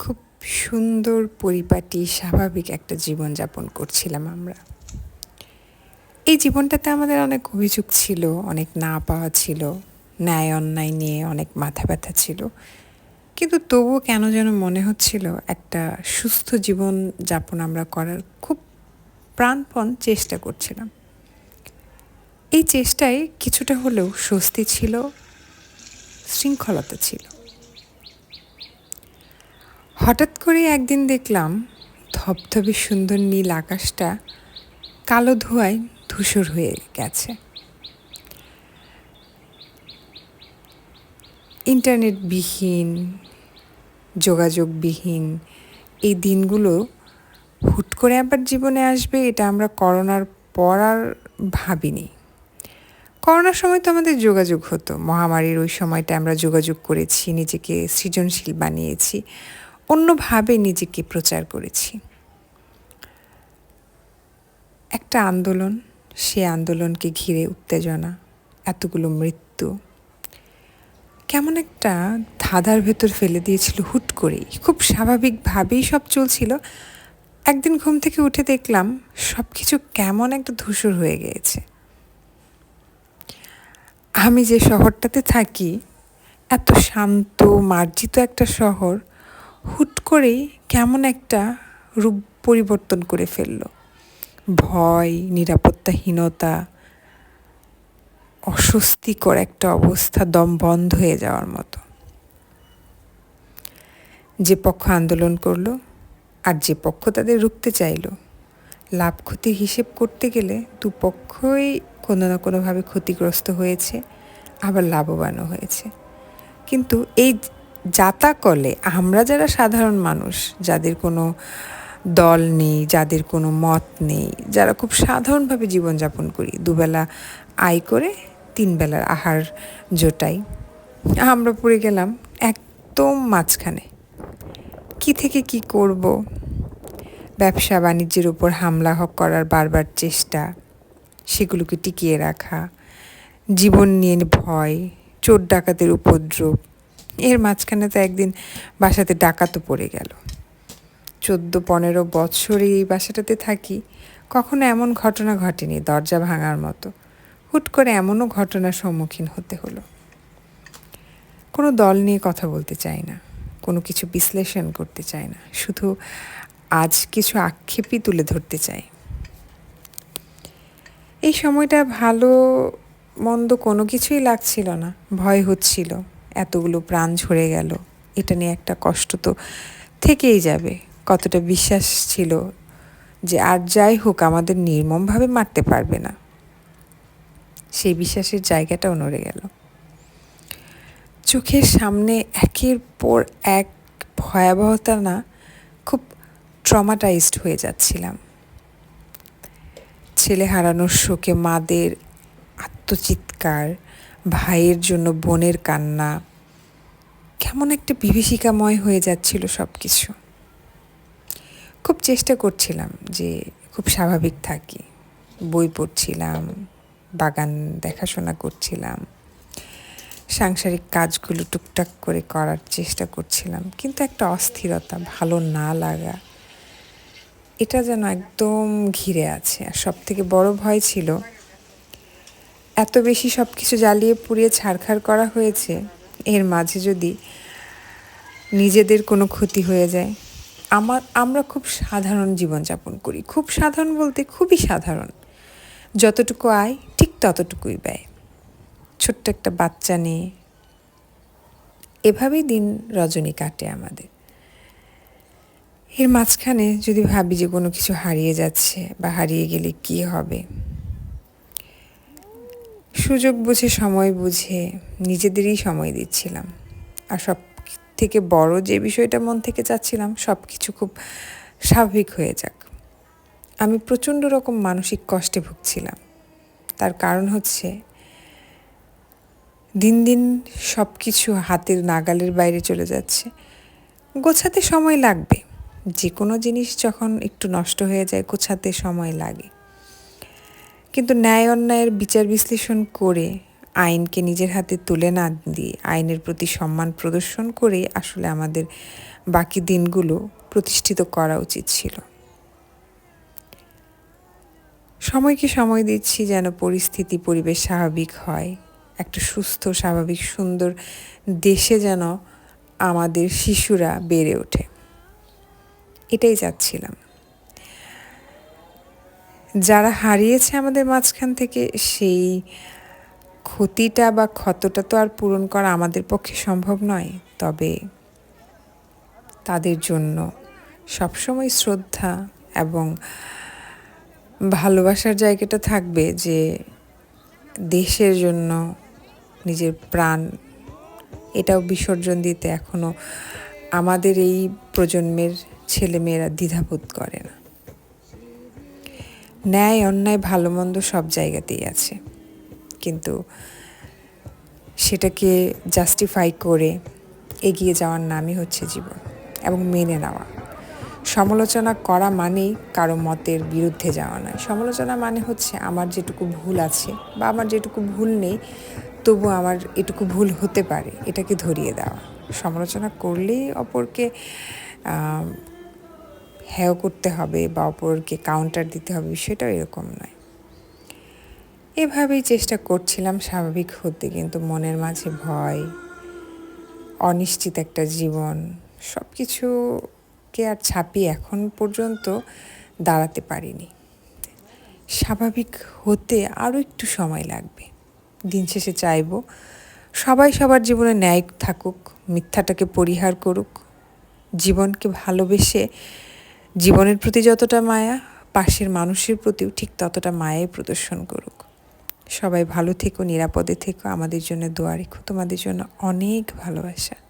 খুব সুন্দর পরিপাটি, স্বাভাবিক একটা জীবনযাপন করছিলাম আমরা। এই জীবনটাতে আমাদের অনেক অভিযোগ ছিল, অনেক না পাওয়া ছিল, ন্যায় অন্যায় নিয়ে অনেক মাথা ব্যথা ছিল। কিন্তু তবুও কেন যেন মনে হচ্ছিল একটা সুস্থ জীবন যাপন আমরা করার খুব প্রাণপণ চেষ্টা করছিলাম। এই চেষ্টায় কিছুটা হলেও স্বস্তি ছিল, শৃঙ্খলতা ছিল। হঠাৎ করে একদিন দেখলাম ধবধবে সুন্দর নীল আকাশটা কালো ধোঁয়ায় ধূসর হয়ে গেছে। ইন্টারনেটবিহীন, যোগাযোগবিহীন এই দিনগুলো হুট করে আবার জীবনে আসবে এটা আমরা করোনার পর আর ভাবিনি। করোনার সময় তো আমাদের যোগাযোগ হতো, মহামারীর ওই সময়টা আমরা যোগাযোগ করেছি, নিজেকে সৃজনশীল বানিয়েছি। অন্যভাবে নিজেকে প্রচার করেছি। একটা আন্দোলন, সে আন্দোলনকে ঘিরে উত্তেজনা, এতগুলো মৃত্যু। কেমন একটা ধাঁধার ভেতর ফেলে দিয়েছিল হুট করেই। খুব স্বাভাবিকভাবেই সব চলছিল। একদিন ঘুম থেকে উঠে দেখলাম সব কিছু কেমন একটা ধূসর হয়ে গিয়েছে আমি যে শহরটাতে থাকি, এত শান্ত, মার্জিত একটা শহর হুট করেই কেমন একটা রূপ পরিবর্তন করে ফেলল। ভয়, নিরাপত্তাহীনতা, অস্বস্তিকর একটা অবস্থা দম বন্ধ হয়ে যাওয়ার মতো। যে পক্ষ আন্দোলন করল আর যে পক্ষ তাদের রুখতে চাইল, লাভ ক্ষতির হিসেব করতে গেলে দুপক্ষই কোনো না কোনোভাবে ক্ষতিগ্রস্ত হয়েছে, আবার লাভবানও হয়েছে। কিন্তু এই যাতাকলে আমরা যারা সাধারণ মানুষ, যাদের কোনো দল নেই, যাদের কোনো মত নেই, যারা খুব সাধারণভাবে জীবনযাপন করি, দুবেলা আয় করে তিন বেলার আহার জোটাই, আমরা পড়ে গেলাম একদম মাঝখানে। কি থেকে কি করব? ব্যবসা বাণিজ্যের উপর হামলা হক করার বারবার চেষ্টা, সেগুলোকে টিকিয়ে রাখা, জীবন নিয়ে ভয়, চোর ডাকাতের উপদ্রব এর মাঝখানে তো একদিন বাসাতে ডাকাতও পড়ে গেল। চোদ্দ, পনেরো বছর এই বাসাটাতে থাকি, কখনো এমন ঘটনা ঘটেনি দরজা ভাঙার মতো। হুট করে এমনও ঘটনার সম্মুখীন হতে হলো। কোনো দল নিয়ে কথা বলতে চাই না, কোনো কিছু বিশ্লেষণ করতে চাই না, শুধু আজ কিছু আক্ষেপই তুলে ধরতে চাই। এই সময়টা ভালো, মন্দ কোনো কিছুই লাগছিল না, ভয় হচ্ছিল। এতগুলো প্রাণ ঝরে গেল। এটা নিয়ে একটা কষ্ট তো থেকেই যাবে। কতটা বিশ্বাস ছিল যে আর যাই হোক, আমাদের নির্মমভাবে মারতে পারবে না। সেই বিশ্বাসের জায়গাটাও নড়ে গেল। চোখের সামনে একের পর এক ভয়াবহতা না, খুব ট্রমাটাইজড হয়ে যাচ্ছিলাম। ছেলে হারানোর শোকে মাদের আত্মচিৎকার, ভাইয়ের জন্য বোনের কান্না কেমন একটা বিভীষিকাময় হয়ে যাচ্ছিল সব কিছু খুব চেষ্টা করছিলাম যে খুব স্বাভাবিক থাকি। বই পড়ছিলাম, বাগান দেখাশোনা করছিলাম, সাংসারিক কাজগুলো টুকটাক করে করার চেষ্টা করছিলাম, কিন্তু একটা অস্থিরতা, ভালো না লাগা, এটা যেন একদম ঘিরে আছে। আর সব থেকে বড় ভয় ছিল, এত বেশি সব কিছু জ্বালিয়ে পুড়িয়ে ছাড়খাড় করা হয়েছে, এর মাঝে যদি নিজেদের কোনো ক্ষতি হয়ে যায়। আমার, আমরা খুব সাধারণ জীবনযাপন করি। খুব সাধারণ বলতে খুবই সাধারণ। যতটুকু আয়, ঠিক ততটুকুই ব্যয়। ছোট্ট একটা বাচ্চা নিয়ে এভাবেই দিন রজনী কাটে আমাদের। এর মাঝখানে যদি ভাবি যে কোনো কিছু হারিয়ে যাচ্ছে বা হারিয়ে গেলে কি হবে? সুযোগ বুঝে, সময় বুঝে নিজেদেরই সময় দিচ্ছিলাম। আর সব থেকে বড় যে বিষয়টা মন থেকে চাচ্ছিলাম সব কিছু খুব স্বাভাবিক হয়ে যাক। আমি প্রচণ্ড রকম মানসিক কষ্টে ভুগছিলাম। তার কারণ হচ্ছে, দিন দিন সব কিছু হাতের নাগালের বাইরে চলে যাচ্ছে। গোছাতে সময় লাগবে। যে কোনো জিনিস যখন একটু নষ্ট হয়ে যায়, গোছাতে সময় লাগে। কিন্তু ন্যায় অন্যায়ের বিচার বিশ্লেষণ করে আইনকে নিজের হাতে তুলে না দিয়ে, আইনের প্রতি সম্মান প্রদর্শন করে আসলে আমাদের বাকি দিনগুলো প্রতিষ্ঠিত করা উচিত ছিল। সময়কে সময় দিচ্ছি যেন পরিস্থিতি, পরিবেশ স্বাভাবিক হয়। একটা সুস্থ, স্বাভাবিক, সুন্দর দেশে যেন আমাদের শিশুরা বেড়ে ওঠে। এটাই চাচ্ছিলাম। যারা হারিয়েছে আমাদের মাঝখান থেকে সেই ক্ষতিটা বা ক্ষতটা তো আর পূরণ করা আমাদের পক্ষে সম্ভব নয়, তবে তাদের জন্য সবসময় শ্রদ্ধা এবং ভালোবাসার জায়গাটা থাকবে যে দেশের জন্য নিজের প্রাণ, এটাও বিসর্জন দিতে এখনও আমাদের এই প্রজন্মের ছেলেমেয়েরা দ্বিধাবোধ করে না। ন্যায়, অন্যায়, ভালো মন্দ সব জায়গাতেই আছে। কিন্তু সেটাকে জাস্টিফাই করে এগিয়ে যাওয়ার নামই হচ্ছে জীবন এবং মেনে নেওয়া। সমালোচনা করা মানেই কারও মতের বিরুদ্ধে যাওয়া নয়। সমালোচনা মানে হচ্ছে আমার যেটুকু ভুল আছে বা আমার যেটুকু ভুল নেই, তবু আমার এটুকু ভুল হতে পারে, এটাকে ধরিয়ে দেওয়া। সমালোচনা করলেই অপরকে হেয় করতে হবে বা অপরকে কাউন্টার দিতে হবে বিষয়টাও এরকম নয়। এভাবেই চেষ্টা করছিলাম স্বাভাবিক হতে, কিন্তু মনের মাঝে ভয়, অনিশ্চিত একটা জীবন সব কিছুকে আর ছাপিয়ে এখন পর্যন্ত দাঁড়াতে পারিনি। স্বাভাবিক হতে আরও একটু সময় লাগবে। দিন শেষে চাইব সবাই সবার জীবনে ন্যায় থাকুক, মিথ্যাটাকে পরিহার করুক, জীবনকে ভালোবেসে জীবনের প্রতি যতটা মায়া, পাশের মানুষের প্রতিও ঠিক ততটা মায়াই প্রদর্শন করুক। সবাই ভালো থেকো নিরাপদে থেকো। আমাদের জন্য দোয়া রেখো। তোমাদের জন্য অনেক ভালোবাসা।